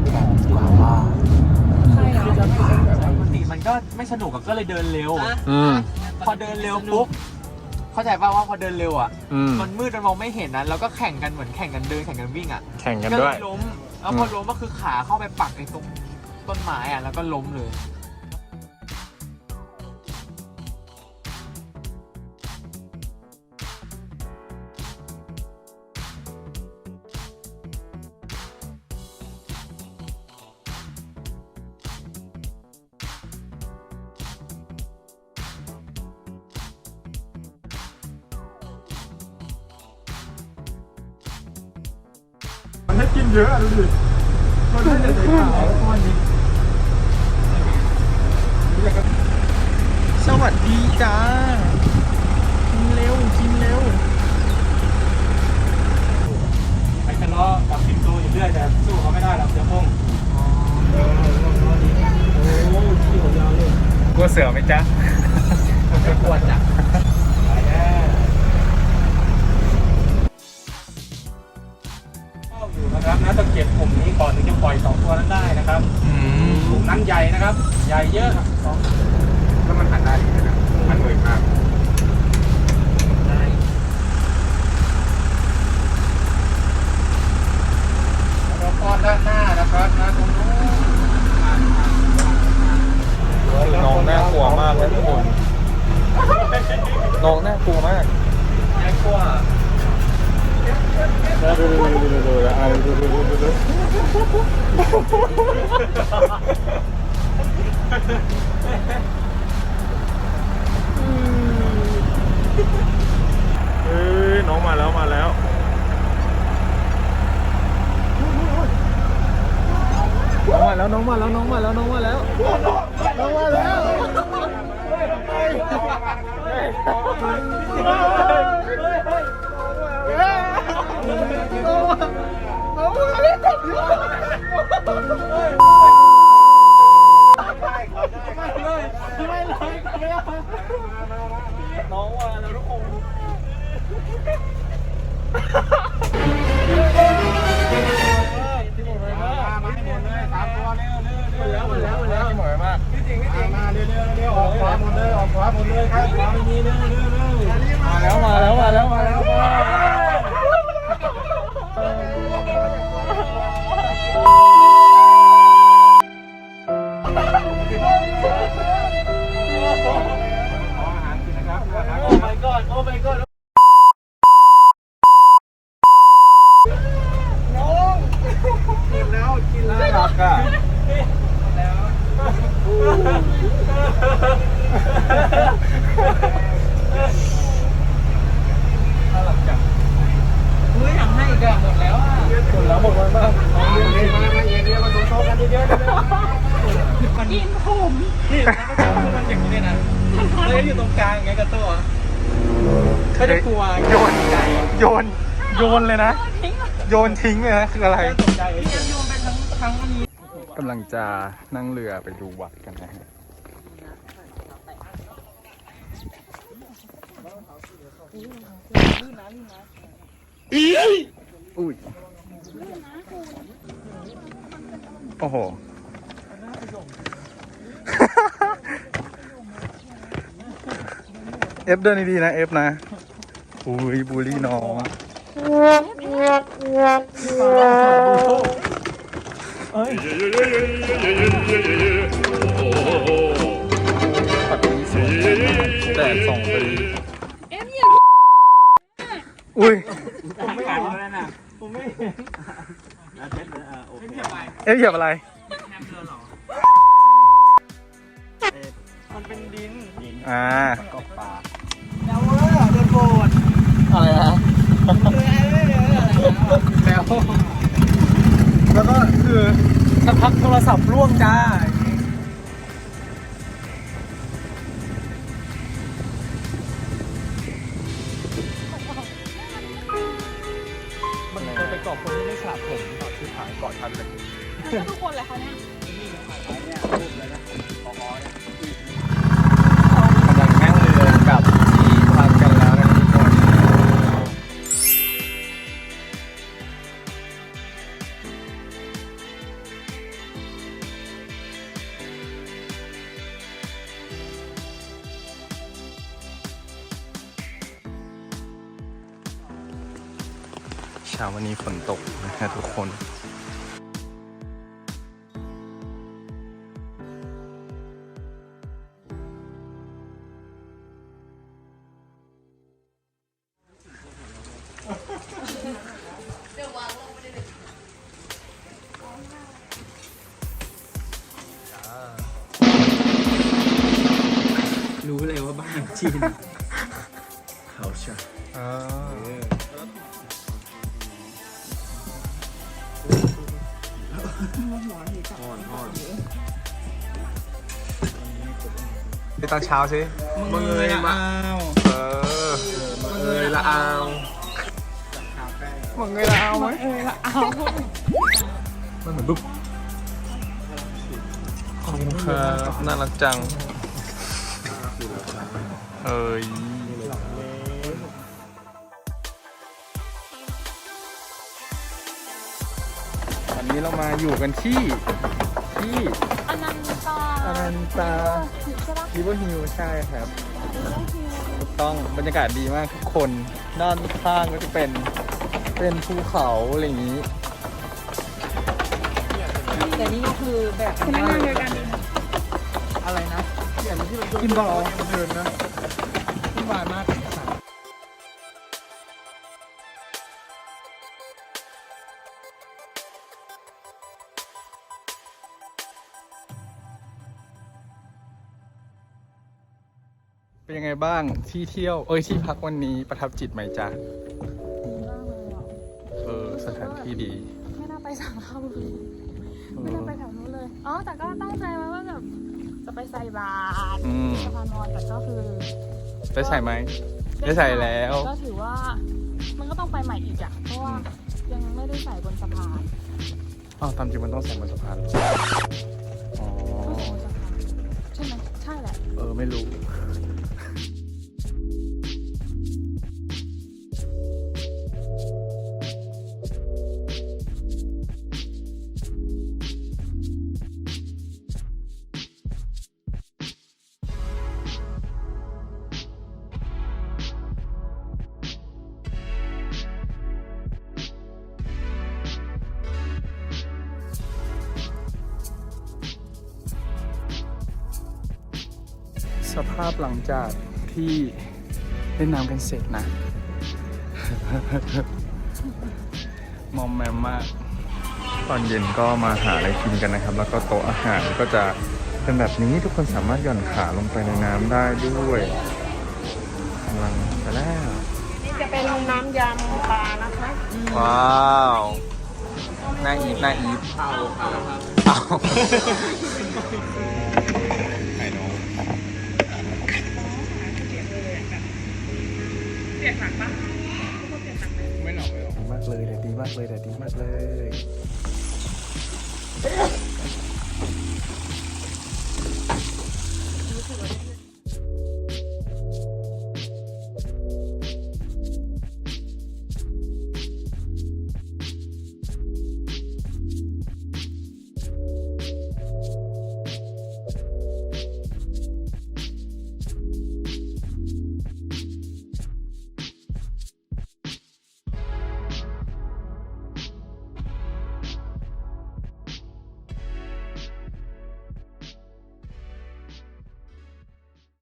กกันดีกว่าว่ามีใครบ้างปกติมันก็ไม่สนุกอะก็เลยเดินเร็ว อืม พอเดินเร็วปุ๊บเข้าใจป่าวว่าพอเดินเร็วอะอืม มันมืดมันมองไม่เห็นนะแล้วก็แข่งกันเหมือนแข่งกันเดินแข่งกันวิ่งอะแข่งกันก็ด้เลวย ยล้มแล้วพอล้มก็คือขาเข้าไปปักในตรงต้นไม้อะแล้วก็ล้มเลย ให้กินเยอะอะดูดิมันให้แต่ขาวก้อนนี้สวัสดีจ้ากินเร็วกินเร็วไปทะเลาะกับสิงโตอยู่เรื่อยแต่สู้เขาไม่ได้หรอกเสือพงโอ้ที่หัวยาวเลยกลัวเสือไหมจ๊ะ เข้าอยู่นะครับนะต้องเก็บกลุ่มนี้ก่อนถึงจะปล่อยสองตัวนั้นได้นะครับอืมกลุ่มนั้นใหญ่นะครับ ใหญ่เยอะสองแล้วมันหันได้ดีนะมันเหมือนมากแล้วก็ด้านหน้านะครับนะตรงนู้นน้ แล้วน้องมาแล้ว เร็วเร็วเร็วออกขวาหมดเลยออกขวาหมดเลยครับขวาไม่มีเร็วเร็วเร็วมาแล้วมาแล้วมาแล้วมาแล้วขออาหารกินนะครับนะครับโอ้ my god โอ้ my god กินแล้วกินแล้ว น่ารักอะ เฮ้ยอยากให้อีกอะหมดแล้วอะ หมดแล้วหมดแล้วมาก มามาเย็นเยอะมาโต๊ะกันเยอะๆ กินผมนี่แล้วก็ชอบมันอย่างนี้เลยนะเลย อยู่ตรงกลางไงกับตัวไม่ได้กลัวโยนใจโยน โยนเลยนะ โยนทิ้งเลยนะคืออะไรตกใจยังโยนไปทั้งทั้งอันนี้กำลังจะนั่งเรือไปดูวัดกันนะฮะอุ้ยโอ้โห เอฟเดินดีๆนะเอฟนะอุ้ยบูลลี่น้องปัดนี้สวยแดดส่องไปอุ้ยผมไม่เห็นเลยนะผมไม่เห็นโอเคเอฟเหยียบอะไรแฮมเรือหรอมันเป็นดินอ่า อะไรฮะแล้วแล้วก็คือสักพักโทรศัพท์ร่วงจ้ามันเไปกอบคนที่ไม่ฉลาดผมต่อชื่อผายกอดทันเลยทุกคนเลยเขาเนี่ย เช้าวันนี้ฝนตกนะฮะทุกคนรู้เลยว่าบ้านจีนเขาใช่ อ่าไปตอนเช้าสิมึงเลยมาเอาเออมึงเอยละเอามึงเอยละเอาไหมเออเอามันเหมือนบุ๊บขอบคุณครับน่ารักจังเอ้ย นนี้เรามาอยู่กันที่ที่อนันตาอนันตาใช่ปะริเวอร์ฮิลใช่ครับถูกต้องบรรยากาศดีมากทุกคนด้านข้างก็จะเป็นเป็นภูเขาอะไรอย่างนี้ แต่นี่ก็คือแบบพนักงานเดียวกันอะไรนะกินบอลเดินนะกินบานมาก เป็นยังไงบ้างที่เที่ยวเอ้ยที่พักวันนี้ประทับจิตไหมจ๊ะเออสถานที่ดี ไม่น่าไปสังขบุรีไม่น่าไปแถวนู้นเลยอ๋อแต่ก็ตั้งใจไว้ว่าแบบจะไปใส่บาตรอืม สะพานมอญแต่ก็คือได้ใส่ไหม ได้ใส่แล้ว ก็ถือว่า มันก็ต้องไปใหม่อีกอะเพราะว่ายังไม่ได้ใส่บนสะพาน อ้าวตามจริงมันต้องใส่บนสะพานเหรออ๋อ สภาพหลังจากที่เล่นน้ำกันเสร็จนะ มอมแมมมาก ตอนเย็นก็มาหาอะไรกินกันนะครับ แล้วก็โต๊ะอาหารก็จะเป็นแบบนี้ทุกคนสามารถหย่อนขาลงไปในน้ำได้ด้วยกำลังไปแล้วนี่จะเป็นน้ำยำปลานะคะ ว้าวน่าอีฟน่าอีฟเอาเอาไข่น้อง ม่หนอกไม่หนอกมากเลยแต่ดีมากเลยแต่ดีมากเลย